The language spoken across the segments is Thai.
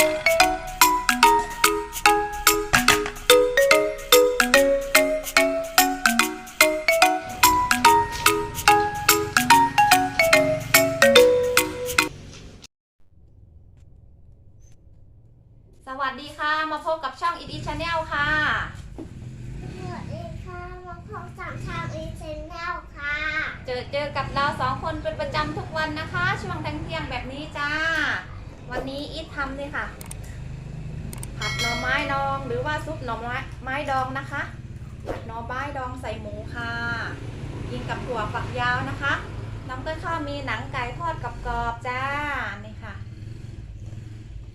สวัสดีค่ะ มาพบกับช่อง It Is Channel ค่ะ สวัสดีค่ะมาพบกับชาวอีเซนแนลค่ะเจอเจอกับเราสองคนเป็นประจำทุกวันนะคะ ช่วงเที่ยงๆแบบนี้จ้า วันนี้อีททำเลยค่ะ ผัดหน่อไม้ดองหรือว่าซุปหน่อไม้ไม้ดองนะคะผัดหน่อไม้ดองใส่หมูค่ะกินกับถั่วฝักยาวนะคะน้ำต้นข้าวมีหนังไก่ทอดกับกรอบจ้านี่ค่ะ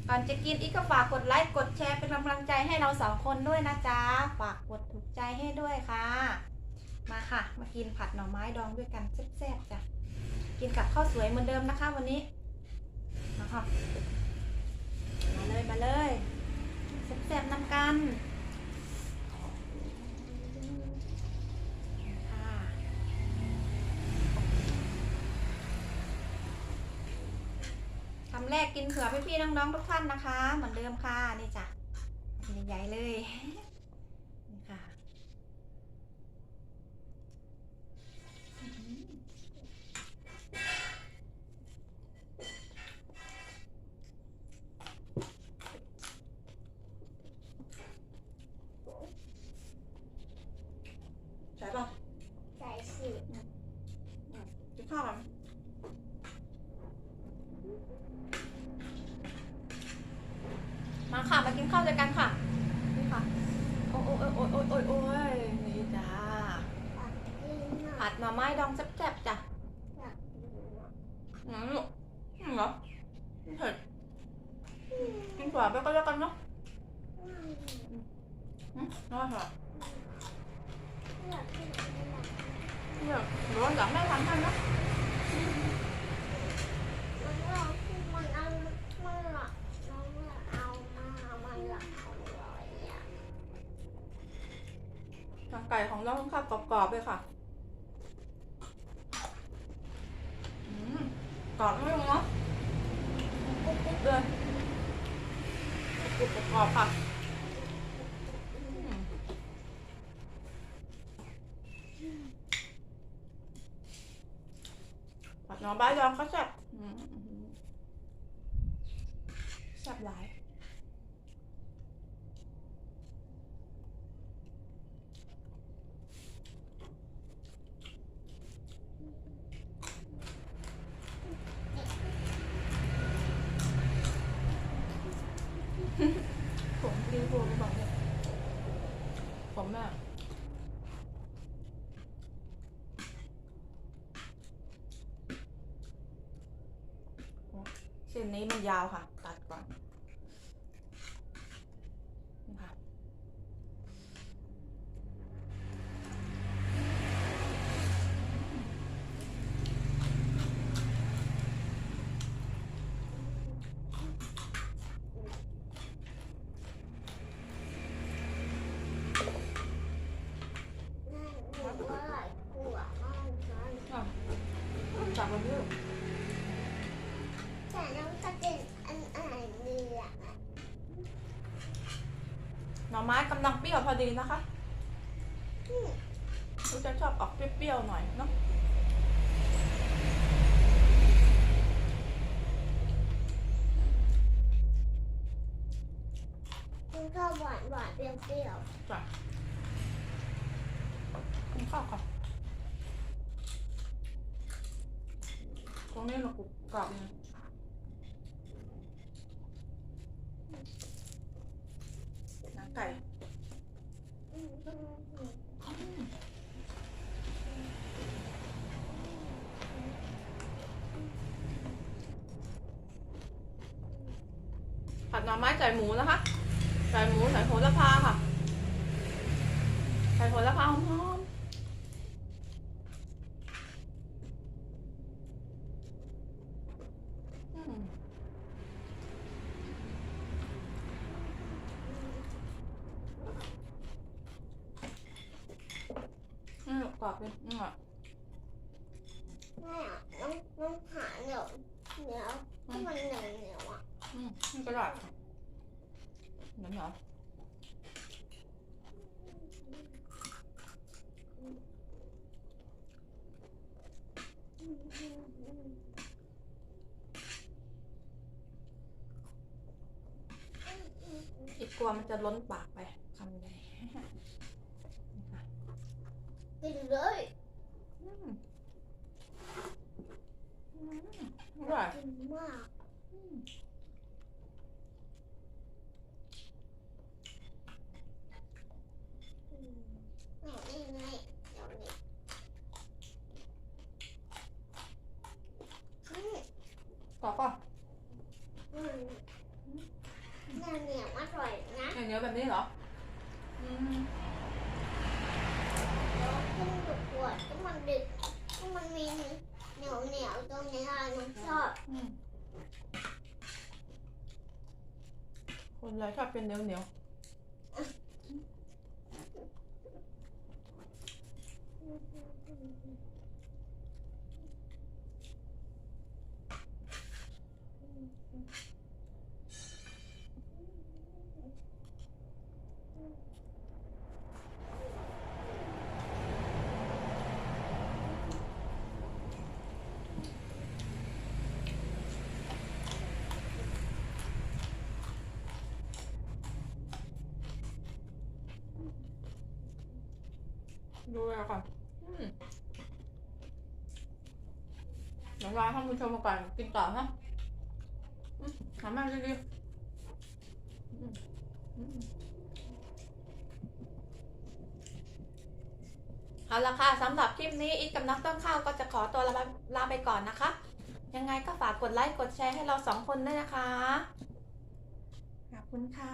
ก่อนจะกินอีกก็ฝากกดไลค์กดแชร์เป็นกำลังใจให้เราสองคนด้วยนะจ๊ะฝากกดถูกใจให้ด้วยค่ะ มาค่ะ มากินผัดหน่อไม้ดองด้วยกันแซ่บๆจ้ะกินกับข้าวสวยเหมือนเดิมนะคะวันนี้ ค่ะ มาเลยมาเลยแซ่บๆน้ำกันค่ะคำแรกกินเผื่อพี่ๆน้องๆทุกท่านนะคะ เหมือนเดิมค่ะ นี่จ้ะใหญ่ๆเลย นี่ค่ะ ใช่ป่ะ ใส่สี กินข้าวกันมา ค่ะ มากินข้าวด้วยกันค่ะ นี่ค่ะ โอ้โอ้โอ้โอ้โอ้โอ้โอ้ยนี่จ้าผัดกินหน่อผัยดหน่อไม้ดองแซ่บๆจ้ะอยากกินหน่อยอืมลูกอืมเหรอเผ็ดกินถั่วไปก็แล้วกันเนาะอืมอืมอร่อยค่ะอยากกินอะไรเดี๋ยวหรือว่าอยากแม่ทำให้นะ มันลองที่มันเอามันหลักน้องเอามามันหลักเอาเลยอะ ทางไก่ของเราต้องข้าวกรอบๆเลยค่ะกรอบไม่ลงเนาะกรุบๆเลยกรุบกรอบค่ะผัดหน่อไม้ดองก็แซ่บแซ่บหลาย ผมรีวิวไปบอกเนี่ยผมอะ เส้นนี้มันยาวค่ะ ตัดก่อนนี่ค่ะ นั่นหนูว่าหลายขวดมากเลย อะจับมาเพื่อ แต่น้องจะกินอันไหนดีอะ ห น่อไม้กำลังเปรี้ยวพอดีนะคะลูกจะชอบออกเปรี้ยวๆหน่อยเนาะมันก็หวานหวานๆเปรี้ยวจ้ะกินข้าวค่ะตรงนี้เรากรุบกรอบเลยหนัง ไก่ผัดหน่อไม้ใส่หมูนะคะ ใส่หมูใส่โหระพาค่ะ ใส่โหระพาหอมๆอืมอืมกรอบ เลยอืมอะแม่อะน้องน้องหาเหนียวเหนียวที่มันเหนียวเหนียวอะอืมนี่ก็ได้ค่ะนั่นเหรออีกกลัวมันจะล้นปากไปคำใหญ่ กินเลยอืมอืมอร่อยกินมาก อืม อืมนี่นี่นี่เดี๋ยวนี้อืม กรอบป่ะอืมเหยวเหนียวอร่อยนะเหนียวๆแบบนี้เหรออืมแล้วขึ้นอยู่ขวดที่มันดึกที่มันมีเหนียวเหนียวๆตรงนี้ค่ะหนูชอบคนเราชอบเป็นเหนียวเหนียว ดูแล้วก่อนอืมเดี๋ยวรอให้ท่านผู้ชมมาก่อนกินต่อฮะอืมหอมมากดีๆอืมอืมเอาละค่ะสำหรับคลิปนี้อีกกับน้องต้นข้าวก็จะขอตัวลาลาไปก่อนนะคะ ยังไงก็ฝากกดไลค์กดแชร์ให้เราสองคนด้วยนะคะ ขอบคุณค่ะ